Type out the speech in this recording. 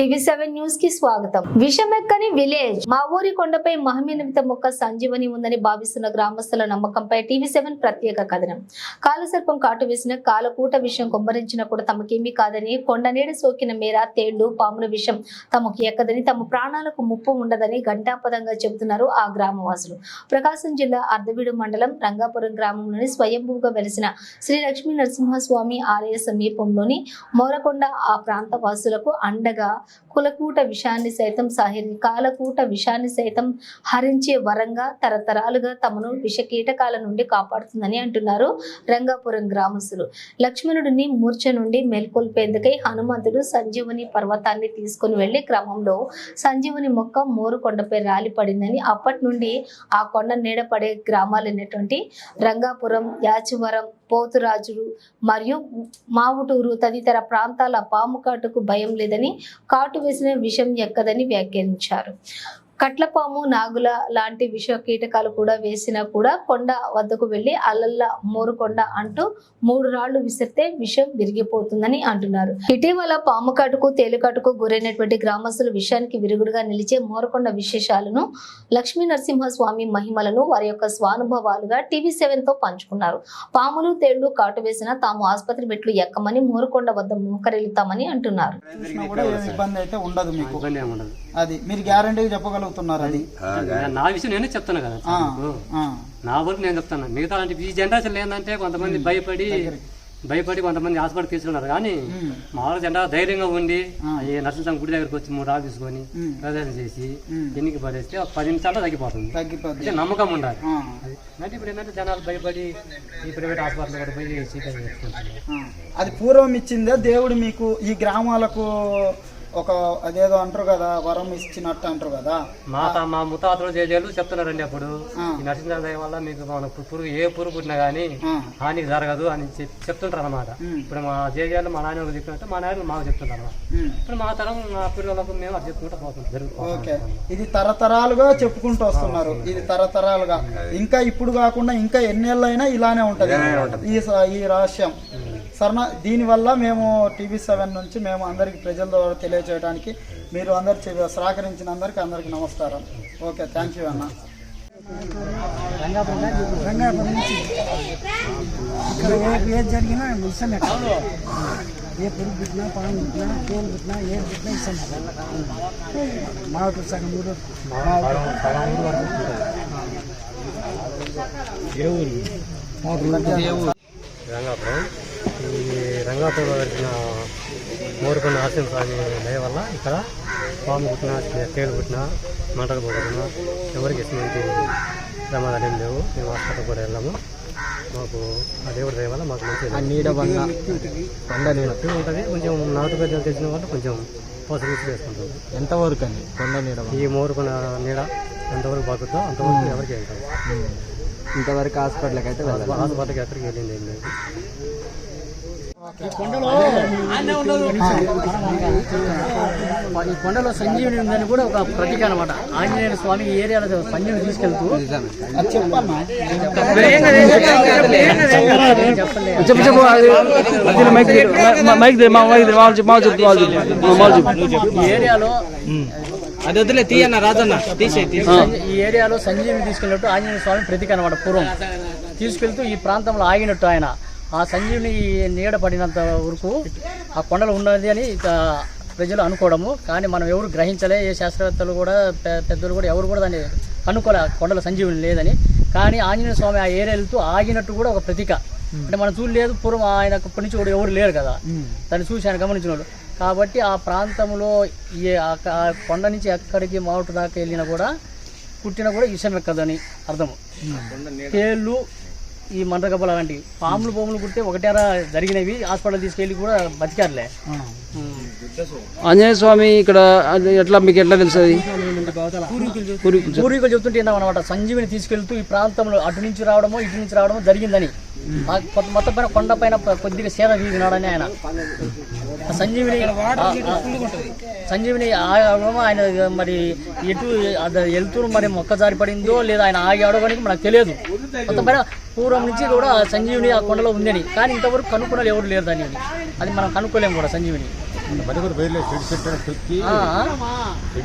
TV seven న్యూస్కి స్వాగతం. విషమెక్కని village మా ఊరి కొండపై మహమీనిమిత మొక్క సంజీవని ఉందని భావిస్తున్న గ్రామస్తుల నమ్మకంపై టీవీ సెవెన్ ప్రత్యేక కథనం. కాలసర్పం కాటు వేసిన కాలకూట విషయం కొమ్మరించిన కూడా తమకేమీ కాదని కొండ నీడ సోకిన మేర తేళ్ళు పాముల విషయం తమకు ఎక్కదని తమ ప్రాణాలకు ముప్పు ఉండదని ఘంటాపదంగా చెబుతున్నారు ఆ గ్రామవాసులు. ప్రకాశం జిల్లా అర్ధవీడు మండలం రంగాపురం గ్రామంలోని స్వయంభూగా వెలిసిన శ్రీ లక్ష్మీ నరసింహస్వామి ఆలయ సమీపంలోని మోరకొండ ఆ ప్రాంత వాసులకు అండగా కులకూట విషాన్ని సైతం సాహిరి కాలకూట విషాన్ని సైతం హరించే వరంగా తరతరాలుగా తమను విష కీటకాల నుండి కాపాడుతుందని అంటున్నారు రంగాపురం గ్రామస్తులు. లక్ష్మణుడిని మూర్ఛ నుండి మేల్కొల్పేందుకై హనుమంతుడు సంజీవని పర్వతాన్ని తీసుకుని వెళ్ళే క్రమంలో సంజీవుని మొక్క మోరు కొండపై రాలి పడిందని అప్పటి నుండి ఆ కొండ నీడ పడే గ్రామాలైనటువంటి రంగాపురం యాచివరం పోతురాజుడు మరియు మావుటూరు తదితర ప్రాంతాల పాము కాటుకు భయం లేదని కాటు వేసిన విషం ఎక్కదని వ్యాఖ్యానించారు. కట్లపాము నాగుల లాంటి విష కీటకాలు కూడా వేసినా కూడా కొండ వద్దకు వెళ్ళి అల్లల్ల మోరుకొండ అంటూ మూడు రాళ్ళు విసిరితే విషం విరిగిపోతుందని అంటున్నారు. ఇటీవల పాము కాటుకు తేలికాటుకు గురైనటువంటి గ్రామస్తులు విషయానికి విరుగుడుగా నిలిచే మోరకొండ విశేషాలను లక్ష్మీ నరసింహస్వామి మహిమలను వారి యొక్క స్వానుభవాలుగా టీవీ సెవెన్తో పంచుకున్నారు. పాములు తేళ్ళు కాటు వేసినా తాము ఆసుపత్రి మెట్లు ఎక్కమని మోరుకొండ వద్ద మోకరెళ్తామని అంటున్నారు. అది మీరు గ్యారంటీగా చెప్పగలుగుతున్నారు అది నా విషయం నేనే చెప్తాను కదా ఆ, మీకు. ఆ, నా వరకు నేను చెప్తాను. మిగతా అంటే ఈ జనరేషన్ ఏంటంటే కొంతమంది భయపడి భయపడి కొంతమంది హాస్పిటల్ తీసుకున్నారు. కానీ మామూలుగా జెండా ధైర్యంగా ఉండి ఈ నరసింహ గుడి దగ్గరికి వచ్చి మూడు రాళ్ళు తీసుకొని ప్రదర్శన చేసి. ఎన్నికి పడేస్తే ఒక పది నిమిషాల్లో తగ్గిపోతుంది. అంటే నమ్మకం ఉండాలి. అంటే ఇప్పుడు ఏంటంటే జనాలు భయపడి ఈ ప్రైవేట్ హాస్పిటల్ కూడా పోయి. అది పూర్వం ఇచ్చిందే దేవుడు మీకు ఈ గ్రామాలకు ఒక అదేదో అంటారు కదా వరం ఇచ్చినట్టు అంటారు కదా. మా తా- మా ముత్తాతలు చేజేలు చెప్తున్నారండి అప్పుడు. ఆ. ఈ నరసింహ దయ వల్ల మీకు మన పు- పురుగు ఏ పురుగు పుట్టినా కానీ ఆ, హాని జరగదు అని చెప్- చెప్తుంటారు అనమాట ఉమ్, ఇప్పుడు మా జేజాలు మా నాయన చెప్పినట్టు మా నాయన మాకు చెప్తుంటారు అన్నమాట. ఉమ్. ఇప్పుడు మా తరం మా పిల్లలకు మేము అది చెప్పుకుంటూ పోతుంది ఓకే. జరుగుతుంది ఇది తరతరాలుగా చెప్పుకుంటూ వస్తున్నారు. ఇది తరతరాలుగా. ఇంకా ఇప్పుడు కాకుండా ఇంకా ఎన్నేళ్ళైనా ఇలానే ఉంటది. ఈ స- ఈ రహస్యం. సరేనా దీనివల్ల మేము టీవీ సెవెన్ నుంచి మేము అందరికి ప్రజల ద్వారా తెలియజేయడానికి మీరు అందరు సహకరించిన అందరికి అందరికి నమస్కారం. ఓకే థ్యాంక్ యూ అన్న. రంగాపురం నుంచి ఇక్కడ ఏ ఏది జరిగినా ఇస్తాం ఏ పురుగు పుట్టినా పాము పుట్టినా తేలు పుట్టినా ఏ పుట్టినా ఇస్తాం ఊరు సగం ఊరు? రంగాపురం. ఈ రంగాపురంలో వచ్చిన మోరుకొండ నరసింహ స్వామి దయ వల్ల ఇక్కడ పాము పుట్టిన తేలు పుట్టిన మంటలు పోతున్నా ఎవరికి ఎటువంటి ప్రమాదాలు ఏం లేవు. మేము హాస్పిటల్ కూడా వెళ్ళాము. మాకు ఆ దేవుడి దయ వల్ల మాకు మంచి నీడ బండ బండ నీడ. ఉంటుంది. కొంచెం నాటు పెద్దలు తెలిసిన వాళ్ళు కొంచెం పోసరించి వేసుకుంటుంది ఎంతవరకు అండి? కొండ నీడ ఈ మోరుకొండ నీడ ఎంతవరకు బాగుతుందో అంతవరకు ఎవరికి వెళ్తాం ఇంతవరకు హాస్పిటల్కి అయితే వెళ్ళాలి హాస్పిటల్కి ఎక్కడికి వెళ్ళింది ఏం లేదు ఈ కొండలో సంజీవిని ఉందని కూడా ఒక ప్రతీక అనమాట ఆంజనేయ స్వామి ఈ ఏరియాలో సంజీవిని తీసుకెళ్తూ ఏరియాలో అది వదిలే తీయన్న రాజన్న తీసే ఈ ఏరియాలో సంజీవిని తీసుకెళ్ళినట్టు ఆంజనేయ స్వామి ప్రతీక అనమాట పూర్వం. తీసుకెళ్తూ ఈ ప్రాంతంలో ఆగినట్టు ఆయన. ఆ సంజీవిని నీడ పడినంత వరకు ఆ కొండలు ఉన్నది అని ప్రజలు అనుకోవడము. కానీ మనం ఎవరు గ్రహించలే ఏ శాస్త్రవేత్తలు కూడా పెద్దలు కూడా ఎవరు కూడా దాన్ని అనుకోలే కొండల సంజీవిని లేదని. కానీ ఆంజనేయ స్వామి ఆ ఏరియా వెళ్తూ ఆగినట్టు కూడా ఒక ప్రతీక. అంటే మనం చూడలేదు పూర్వం ఆయన నుంచి కూడా ఎవరు లేరు కదా. దాన్ని చూసి ఆయన గమనించిన వాళ్ళు కాబట్టి ఆ ప్రాంతంలో ఆ కొండ నుంచి ఎక్కడికి మావుట దాకా వెళ్ళినా కూడా పుట్టినా కూడా విషం ఎక్కదని అర్థము. తేళ్ళు ఈ మండ్రగబ్బల లాంటి పాములు పాములు పుడితే ఒకటేరా జరిగినవి. హాస్పిటల్ తీసుకెళ్ళి కూడా బతికారులే. ఆంజనేయ స్వామి ఇక్కడ అది ఎట్లా మీకు ఎట్లా తెలుసు పూర్వీకులు చెప్తుంటే అనమాట సంజీవిని తీసుకెళ్తూ ఈ ప్రాంతంలో అటు నుంచి రావడమో ఇటు నుంచి రావడమో జరిగిందని. మొత్తం పైన కొండ పైన కొద్దిగా సేద వీగినాడని ఆయన. సంజీవిని సంజీవిని ఆగడమో ఆయన మరి ఎటు అది వెళ్తూ మరి మొక్క జారి పడిందో లేదా ఆయన ఆగాడో కానీ మనకు తెలియదు. మొత్తం పైన పూర్వం నుంచి కూడా సంజీవిని ఆ కొండలో ఉందని. కానీ ఇంతవరకు కనుక్కున్నలు ఎవరు లేరు దాన్ని. అది మనం కనుక్కోలేము కూడా సంజీవిని. మరి కూడా బయలుదేరి చెట్టు